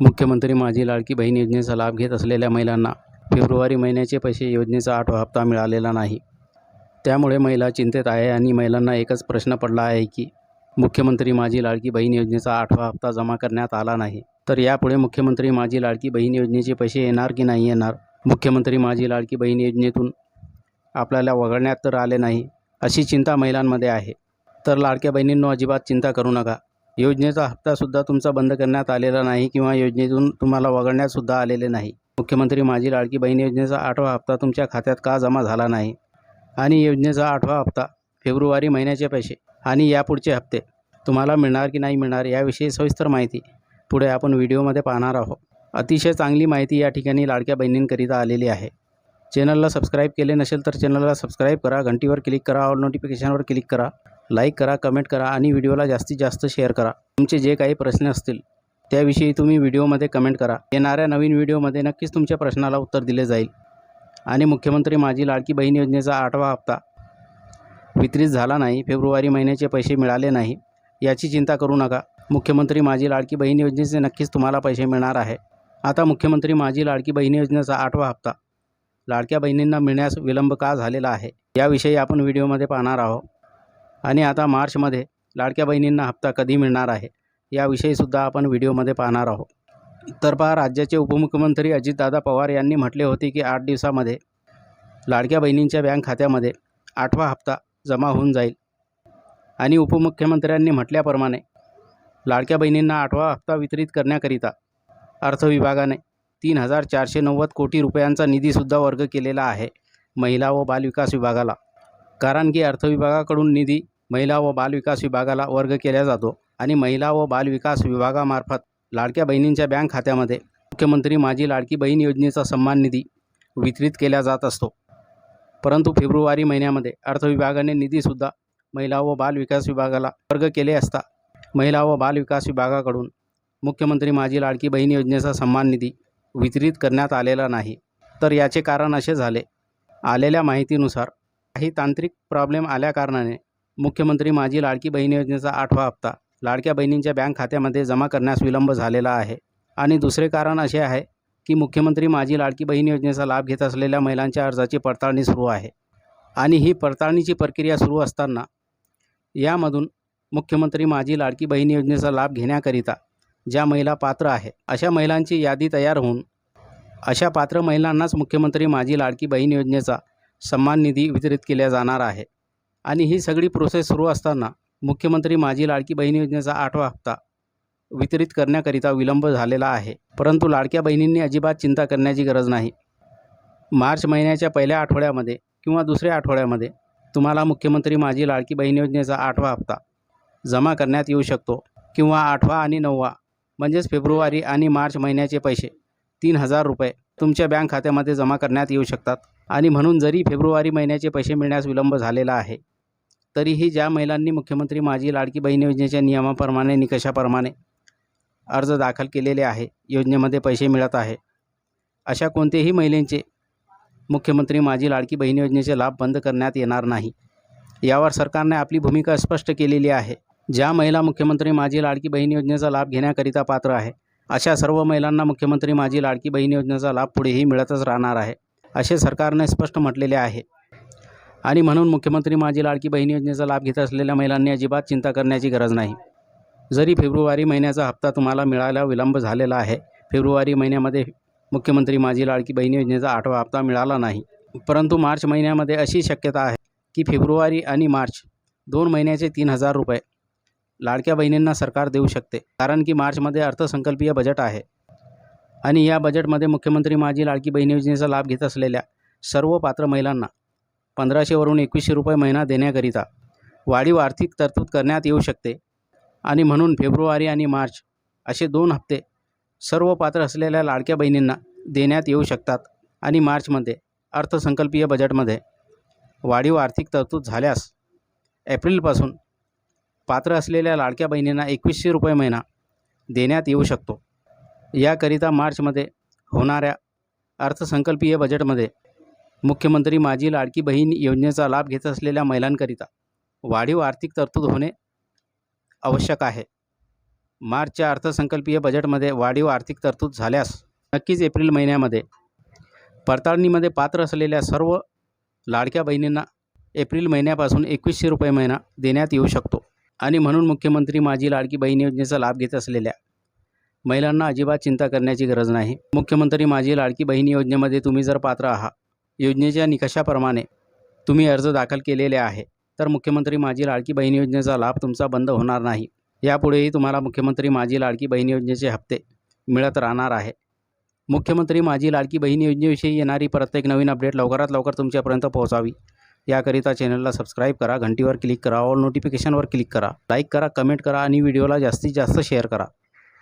मुख्यमंत्री माझी लाडकी बहीण योजनेचा लाभ घेत असलेल्या महिलांना फेब्रुवारी महिन्याचे पैसे योजनेचा आठवा हप्ता मिळालेला नाही. त्यामुळे महिला चिंतेत आहे आणि महिलांना एकच प्रश्न पडला आहे की मुख्यमंत्री माझी लाडकी बहीण योजनेचा आठवा हप्ता जमा करण्यात आला नाही. तर यापुढे मुख्यमंत्री माझी लाडकी बहीण योजनेचे पैसे येणार की नाही येणार? मुख्यमंत्री माझी लाडकी बहीण योजनेतून आपल्याला वगळण्यात तर आले नाही अशी चिंता महिलांमध्ये आहे. तर लाडक्या बहिणींनो अजिबात चिंता करू नका. योजनेचा हप्तासुद्धा तुमचा बंद करण्यात आलेला नाही किंवा योजनेतून तुम्हाला वगळण्यातसुद्धा आलेले नाही. मुख्यमंत्री माझी लाडकी बहीण योजनेचा आठवा हप्ता तुमच्या खात्यात का जमा झाला नाही? आणि योजनेचा आठवा हप्ता फेब्रुवारी महिन्याचे पैसे आणि यापुढचे हप्ते तुम्हाला मिळणार की नाही मिळणार याविषयी सविस्तर माहिती पुढे आपण व्हिडिओमध्ये पाहणार आहोत. अतिशय चांगली माहिती या ठिकाणी लाडक्या बहिणींकरिता आलेली आहे. चॅनलला सबस्क्राईब केले नसेल तर चॅनलला सबस्क्राईब करा घंटीवर क्लिक करा ऑल नोटिफिकेशनवर क्लिक करा. लाईक करा कमेंट करा आणि व्हिडिओला जास्तीत जास्त शेअर करा. तुमचे जे काही प्रश्न असतील त्याविषयी तुम्ही व्हिडिओमध्ये कमेंट करा. येणाऱ्या नवीन व्हिडिओमध्ये नक्कीच तुमच्या प्रश्नाला उत्तर दिले जाईल. आणि मुख्यमंत्री माझी लाडकी बहीण योजनेचा आठवा हप्ता वितरित झाला नाही फेब्रुवारी महिन्याचे पैसे मिळाले नाही याची चिंता करू नका. मुख्यमंत्री माझी लाडकी बहीण योजनेचे नक्कीच तुम्हाला पैसे मिळणार आहे. आता मुख्यमंत्री माझी लाडकी बहीण योजनेचा आठवा हप्ता लाडक्या बहिणींना मिळण्यास विलंब का झालेला आहे याविषयी आपण व्हिडिओमध्ये पाहणार आहोत. आणि आता मार्चमध्ये लाडक्या बहिणींना हप्ता कधी मिळणार आहे याविषयीसुद्धा आपण व्हिडिओमध्ये पाहणार आहोत. तर पहा राज्याचे उपमुख्यमंत्री अजितदादा पवार यांनी म्हटले होते की आठ दिवसामध्ये लाडक्या बहिणींच्या बँक खात्यामध्ये आठवा हप्ता जमा होऊन जाईल. आणि उपमुख्यमंत्र्यांनी म्हटल्याप्रमाणे लाडक्या बहिणींना आठवा हप्ता वितरित करण्याकरिता अर्थविभागाने तीन हजार चारशे नव्वद कोटी रुपयांचा निधीसुद्धा वर्ग केलेला आहे महिला व बालविकास विभागाला. कारण की अर्थविभागाकडून निधी महिला व बालविकास विभागाला वर्ग केला जातो आणि महिला व बालविकास विभागामार्फत लाडक्या बहिणींच्या बँक खात्यामध्ये मुख्यमंत्री माझी लाडकी बहीण योजनेचा सन्मान निधी वितरित केला जात असतो. परंतु फेब्रुवारी महिन्यामध्ये अर्थविभागाने निधीसुद्धा महिला व बालविकास विभागाला वर्ग केले असता महिला व बालविकास विभागाकडून मुख्यमंत्री माझी लाडकी बहीण योजनेचा सन्मान निधी वितरित करण्यात आलेला नाही. तर याचे कारण असे झाले. आलेल्या माहितीनुसार काही तांत्रिक प्रॉब्लेम आल्याकारणाने मुख्यमंत्री माझी लाडकी बहीण योजनेचा आठवा हप्ता लाडक्या बहिणींच्या बँक खात्यामध्ये जमा करण्यास विलंब झालेला आहे. आणि दुसरे कारण असे आहे की मुख्यमंत्री माझी लाडकी बहीण योजनेचा लाभ घेत असलेल्या महिलांच्या अर्जाची पडताळणी सुरू आहे. आणि ही पडताळणीची प्रक्रिया सुरू असताना यामधून मुख्यमंत्री माझी लाडकी बहीण योजनेचा लाभ घेण्याकरिता ज्या महिला पात्र आहे अशा महिलांची यादी तयार होऊन अशा पात्र महिलांनाच मुख्यमंत्री माझी लाडकी बहीण योजनेचा सन्मान निधी वितरित केल्या जाणार आहे. आणि ही सगळी प्रोसेस सुरू असताना मुख्यमंत्री माझी लाडकी बहीण योजनेचा आठवा हप्ता वितरित करण्याकरिता विलंब झालेला आहे. परंतु लाडक्या बहिणींनी अजिबात चिंता करण्याची गरज नाही. मार्च महिन्याच्या पहिल्या आठवड्यामध्ये किंवा दुसऱ्या आठवड्यामध्ये तुम्हाला मुख्यमंत्री माझी लाडकी बहीण योजनेचा आठवा हप्ता जमा करण्यात येऊ शकतो किंवा आठवा आणि नववा म्हणजेच फेब्रुवारी आणि मार्च महिन्याचे पैसे तीन हजार रुपये तुमच्या बँक खात्यामध्ये जमा करण्यात येऊ शकतात. आणि म्हणून जरी फेब्रुवारी महिन्याचे पैसे मिळण्यास विलंब झालेला आहे तरीही ज्या महिलांनी मुख्यमंत्री माझी लाडकी बहीण योजनेच्या नियमाप्रमाणे निकषाप्रमाणे अर्ज दाखल केलेले आहे योजनेमध्ये पैसे मिळत आहे अशा कोणत्याही महिलेंचे मुख्यमंत्री माझी लाडकी बहीण योजनेचे लाभ बंद करण्यात येणार नाही. यावर सरकारने आपली भूमिका स्पष्ट केलेली आहे. ज्या महिला मुख्यमंत्री माझी लाडकी बहीण योजनेचा लाभ घेण्याकरिता पात्र आहे अशा सर्व महिलांना मुख्यमंत्री माझी लाडकी बहीण योजनेचा लाभ पुढेही मिळतच राहणार आहे. असे सरकारने स्पष्ट म्हटलेले आहे. आणि म्हणून मुख्यमंत्री माझी लाडकी बहीण योजनेचा लाभ घेत असलेल्या महिलांनी अजिबात चिंता करण्याची गरज नाही. जरी फेब्रुवारी महिन्याचा हप्ता तुम्हाला मिळायला विलंब झालेला आहे फेब्रुवारी महिन्यामध्ये मुख्यमंत्री माझी लाडकी बहीण योजनेचा आठवा हप्ता मिळाला नाही. परंतु मार्च महिन्यामध्ये अशी शक्यता आहे की फेब्रुवारी आणि मार्च दोन महिन्याचे तीन हजार रुपये लाडक्या बहिणींना सरकार देऊ शकते. कारण की मार्चमध्ये अर्थसंकल्पीय बजेट आहे. आणि या बजेटमध्ये मुख्यमंत्री माझी लाडकी बहीण योजनेचा लाभ घेत असलेल्या सर्व पात्र महिलांना पंधराशेवरून एकवीसशे रुपये महिना देण्याकरिता वाढीव आर्थिक तरतूद करण्यात येऊ शकते. आणि म्हणून फेब्रुवारी आणि मार्च असे दोन हप्ते सर्व पात्र असलेल्या लाडक्या बहिणींना देण्यात येऊ शकतात. आणि मार्चमध्ये अर्थसंकल्पीय बजेटमध्ये वाढीव आर्थिक तरतूद झाल्यास एप्रिलपासून पात्र असलेल्या लाडक्या बहिणींना एकवीसशे रुपये महिना देण्यात येऊ शकतो. याकरिता मार्चमध्ये होणाऱ्या अर्थसंकल्पीय बजेटमध्ये मुख्यमंत्री माझी लाडकी बहीण योजनेचा लाभ घेत असलेल्या महिलांकरिता वाढीव आर्थिक तरतूद होणे आवश्यक आहे. मार्चच्या अर्थसंकल्पीय बजेटमध्ये वाढीव आर्थिक तरतूद झाल्यास नक्कीच एप्रिल महिन्यामध्ये पडताळणीमध्ये पात्र असलेल्या सर्व लाडक्या बहिणींना एप्रिल महिन्यापासून एकवीसशे रुपये महिना देण्यात येऊ शकतो. आणि म्हणून मुख्यमंत्री माझी लाडकी बहीण योजनेचा लाभ घेत असलेल्या महिलांना अजिबात चिंता करण्याची गरज नाही. मुख्यमंत्री माझी लाडकी बहीण योजनेमध्ये तुम्ही जर पात्र आहात योजनेच्या निकषाप्रमाणे तुम्ही अर्ज दाखल केलेले आहे तर मुख्यमंत्री माझी लाडकी बहीण योजनेचा लाभ तुमचा बंद होणार नाही. यापुढेही तुम्हाला मुख्यमंत्री माझी लाडकी बहीण योजनेचे हप्ते मिळत राहणार आहे. मुख्यमंत्री माझी लाडकी बहीण योजनेविषयी येणारी प्रत्येक नवीन अपडेट लवकरात लवकर तुमच्यापर्यंत पोहोचावी. याकरिता चॅनलला सबस्क्राईब करा घंटीवर क्लिक करा ऑल नोटिफिकेशनवर क्लिक करा लाईक करा कमेंट करा आणि व्हिडिओला जास्तीत जास्त शेअर करा.